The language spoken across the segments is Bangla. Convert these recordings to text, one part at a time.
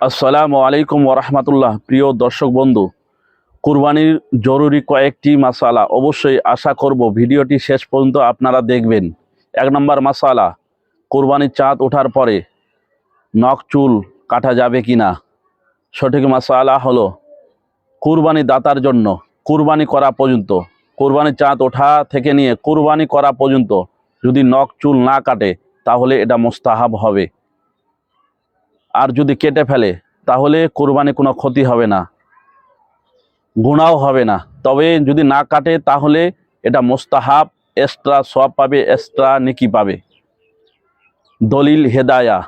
আসসালামু আলাইকুম ওরহমতুল্লাহ প্রিয় দর্শক বন্ধু, কুরবানির জরুরি কয়েকটি মাসালা অবশ্যই আশা করব ভিডিওটি শেষ পর্যন্ত আপনারা দেখবেন। এক নম্বর মাসালা, কুরবানির চাঁদ ওঠার পরে নখ, চুল কাটা যাবে কি না সঠিক মাসালা হলো কুরবানি দাতার জন্য, কুরবানি করা পর্যন্ত। কুরবানি চাঁদ ওঠা থেকে নিয়ে কুরবানি করা পর্যন্ত যদি নখ, চুল না কাটে, তাহলে এটা মোস্তাহাব হবে। আর যদি কেটে ফেলে, তাহলে কোরবানি কোনো ক্ষতি হবে না, গুণাও হবে না। তবে যদি না কাটে, তাহলে এটা মোস্তাহাব, এক্সট্রা সব পাবে, এক্সট্রা নেকি পাবে। দলিল হেদায়া,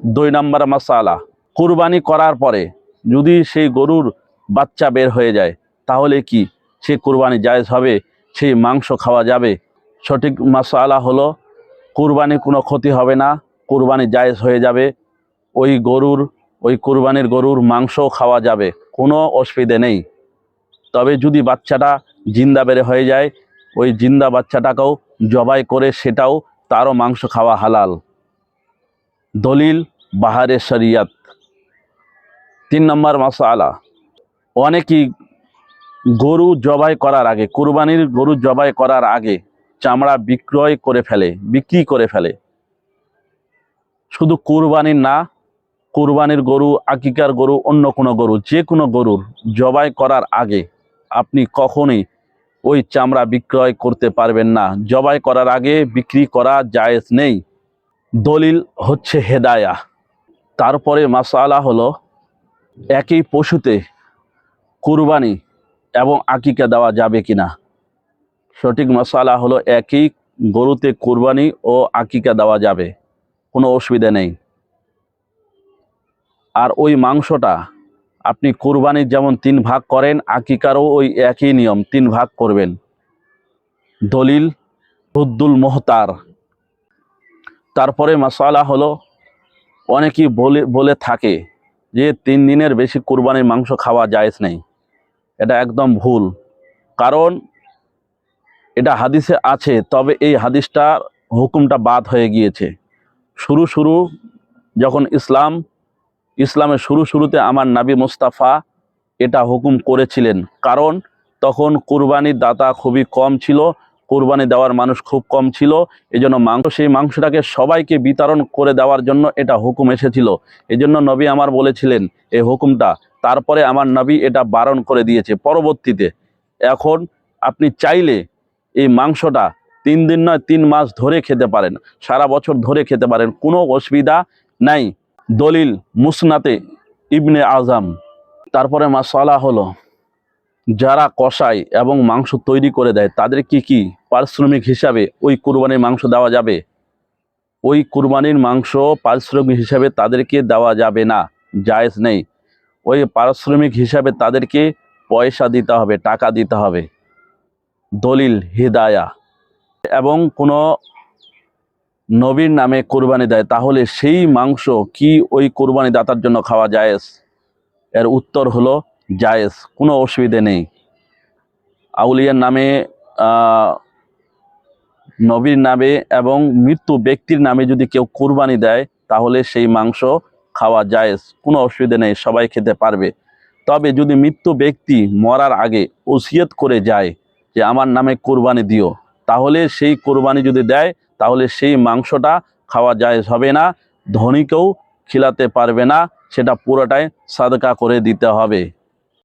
দুই নম্বর মাসালা। কুরবানি করার পরে যদি সেই গরুর বাচ্চা বের হয়ে যায়, তাহলে কি সে কুরবানি জায়েজ হবে, সেই মাংস খাওয়া যাবে? সঠিক মাসালা হলো কুরবানি কোনো ক্ষতি হবে না, কুরবানি জায়েজ হয়ে যাবে ওই গরুর, ওই কুরবানির গরুর মাংস খাওয়া যাবে, কোনো অসুবিধে নেই। তবে যদি বাচ্চাটা জিন্দা বেড়ে হয়ে যায়, ওই জিন্দা বাচ্চাটাকেও জবাই করে সেটাও তারও মাংস খাওয়া হালাল। দলিল বাহারে শরিয়াত। তিন নম্বর মাসালা। অনেকেই গরু জবাই করার আগে, কুরবানির গরু জবাই করার আগে চামড়া বিক্রয় করে ফেলে, বিক্রি করে ফেলে। শুধু কুরবানির না কুরবানির গরু, আকিকার গরু, অন্য কোনো গরু, যে কোনো গরুর জবাই করার আগে আপনি কখনোই ওই চামড়া বিক্রয় করতে পারবেন না। জবাই করার আগে বিক্রি করা জায়েজ নেই। দলিল হচ্ছে হেদায়া। তারপরে মাসালা হলো একই পশুতে কুরবানি এবং আকিকা দেওয়া যাবে কিনা। সঠিক মশালা হলো একই গরুতে কুরবানি ও আকিকা দেওয়া যাবে। কোনো অসুবিধা নেই। আর ওই মাংসটা আপনি কুরবানির যেমন তিন ভাগ করেন, আকিকারও ওই একই নিয়ম, তিন ভাগ করবেন। দলিল হুদ্দুল মোহতার। তারপরে মশালা হলো, অনেকেই বলে বলে থাকে যে তিন দিনের বেশি কুরবানির মাংস খাওয়া জায়েজ নেই। এটা একদম ভুল। কারণ এটা হাদিসে আছে, তবে এই হাদিসটার হুকুমটা বাদ হয়ে গিয়েছে। শুরু শুরু যখন ইসলাম ইসলামের শুরু শুরুতে আমার নাবি মুস্তাফা এটা হুকুম করেছিলেন। কারণ তখন কুরবানির দাতা খুবই কম ছিল, কুরবানি দেওয়ার মানুষ খুব কম ছিল এই জন্য মাংস, সেই মাংসটাকে সবাইকে বিতরণ করে দেওয়ার জন্য এটা হুকুম এসেছিল। এই জন্য নবী আমার বলেছিলেন এই হুকুমটা। তারপরে আমার নবী এটা বারণ করে দিয়েছে পরবর্তীতে। এখন আপনি চাইলে এই মাংসটা তিন দিন নয়, তিন মাস ধরে খেতে পারেন, সারা বছর ধরে খেতে পারেন, কোনো অসুবিধা নাই। দলিল মুসনাতে ইবনে আজম। তারপরে মাসালা হলো, যারা কষাই এবং মাংস তৈরি করে দেয়, তাদের কি কি পারিশ্রমিক হিসাবে ওই কুরবানির মাংস দেওয়া যাবে? ওই কুরবানির মাংস পারিশ্রমিক হিসাবে তাদেরকে দেওয়া যাবে না, জায়েজ নেই। ওই পারিশ্রমিক হিসাবে তাদেরকে পয়সা দিতে হবে, টাকা দিতে হবে। দলিল হিদায়া। এবং কোনো নবীর নামে কোরবানি দেয়, তাহলে সেই মাংস কি ওই কোরবানি দাতার জন্য খাওয়া জায়েজ? এর উত্তর হলো জায়েজ, কোনো অসুবিধে নেই। আউলিয়ার নামে নবীর নামে এবং মৃত্যু ব্যক্তির নামে যদি কেউ কোরবানি দেয়, তাহলে সেই মাংস খাওয়া জায়েজ, কোনো অসুবিধে নেই, সবাই খেতে পারবে। তবে যদি মৃত্যু ব্যক্তি মরার আগে ওসিয়ত করে যায় যে, আমার নামে কোরবানি দিও তাহলে সেই কোরবানি যদি দেয় তাহলে সেই মাংসটা খাওয়া যায়, হবে না। ধনীকেও খিলাতে পারবে না, সেটা পুরোটাই সাদকা করে দিতে হবে।